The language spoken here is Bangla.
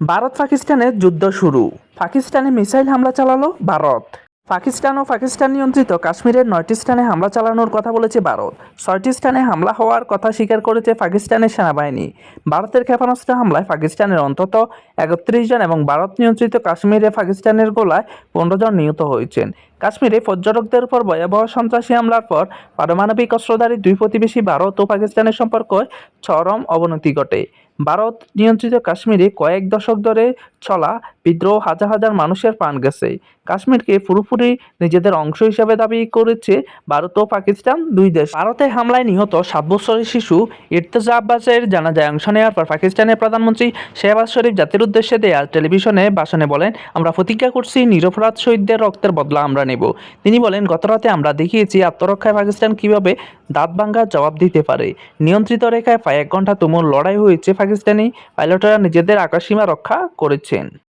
ভারত পাকিস্তানের যুদ্ধ শুরু। পাকিস্তানে মিসাইল হামলা চালালো ভারত। পাকিস্তান ও পাকিস্তান নিয়ন্ত্রিত কাশ্মীরের নয়টি স্থানে হামলা চালানোর কথা বলেছে ভারত। ছয়টি স্থানে হামলা হওয়ার কথা স্বীকার করেছে পাকিস্তানের সেনাবাহিনী। ভারতের ক্ষেপণাস্ত্র হামলায় পাকিস্তানের অন্তত একত্রিশ জন এবং ভারত নিয়ন্ত্রিত কাশ্মীরে পাকিস্তানের গোলায় পনেরো জন নিহত হয়েছেন। কাশ্মীরে পর্যটকদের উপর ভয়াবহ সন্ত্রাসী হামলার পর পারমাণবিক অস্ত্রধারী দুই প্রতিবেশী ভারত ও পাকিস্তানের সম্পর্ক চরম অবনতি ঘটে। ভারত নিয়ন্ত্রিত কাশ্মীরে কয়েক দশক ধরে চলা বিদ্রোহ হাজার হাজার মানুষের প্রাণ গেছে। কাশ্মীরকে পুরোপুরি নিজেদের অংশ হিসেবে দাবি করেছে ভারত ও পাকিস্তান দুই দেশ। ভারতের হামলায় নিহত সাত বছরের শিশু ইর্তেজা আব্বাসের জানাজায় অংশ নেওয়ার পর পাকিস্তানের প্রধানমন্ত্রী শেহবাজ শরীফ জাতির উদ্দেশ্যে দেয়া টেলিভিশনে ভাষণে বলেন, আমরা প্রতিজ্ঞা করছি নিরপরাধ শহীদদের রক্তের বদলা আমরা নেব। তিনি বলেন, গতরাতে আমরা দেখিয়েছি আত্মরক্ষায় পাকিস্তান কীভাবে দাঁত ভাঙ্গা জবাব দিতে পারে। নিয়ন্ত্রিত রেখায় প্রায় এক ঘণ্টা তুমুল লড়াই হয়েছে পাকিস্তানি পাইলটরা নিজেদের আকাশসীমা রক্ষা করেছেন।